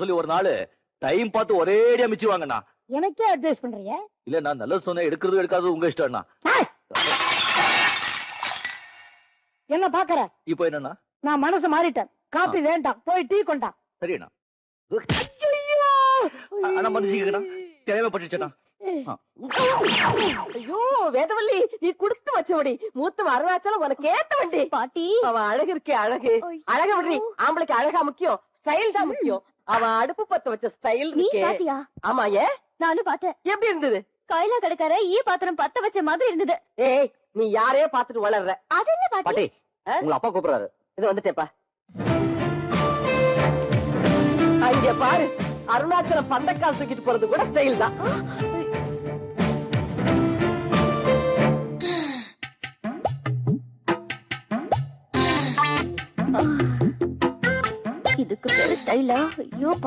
சொல்லி ஒரு நாள் டைம் பார்த்து ஒரேடியா மிச்சுவாங்கண்ணா எனக்கே அட்வைஸ் பண்றிய இல்ல நான் நல்லது சொன்னேன் எடுக்கிறது எடுக்காது உங்க இஷ்டம்ண்ணா. என்ன பாக்குற? இப்போ என்னண்ணா? நான் மனசு மாறிட்டேன். காப்பி வேண்டாம். போய் டீ கொண்டா. தேவைப்பட்டுச்சேண்ணா ஐயோ வேதவல்லி நீ குடுத்து வச்சவடி மூத்த அருணாச்சலம் உனக்கு ஏத்த வண்டி. பாட்டி. அவ அழகு இருக்கே அழகு. அழக விடுறி. ஆம்பளைக்கு அழகா முக்கியம். ஸ்டைல் தான் முக்கியம். அவன் அடுப்பு பத்த வச்ச ஸ்டைல் நீ இருக்கே. பாத்தியா? ஆமா ஏ? நானும் பார்த்தேன். எப்படி இருந்தது? கைலா கடைக்கார ஈ பாத்திரம் பத்த வச்ச மாதிரி இருந்தது. ஏய் நீ யாரையோ பாத்துட்டு வளர்ற. அதெல்லாம் பாட்டி? பாட்டி உங்களை அப்பா கூப்பிடுறாரு. இது வந்துட்டேப்பா. அங்க பாரு. அருணாச்சலம் பந்தக்கால் தூக்கிட்டு போறது கூட ஸ்டைல் தான். பேரு ஸ்டைலா ஐயோ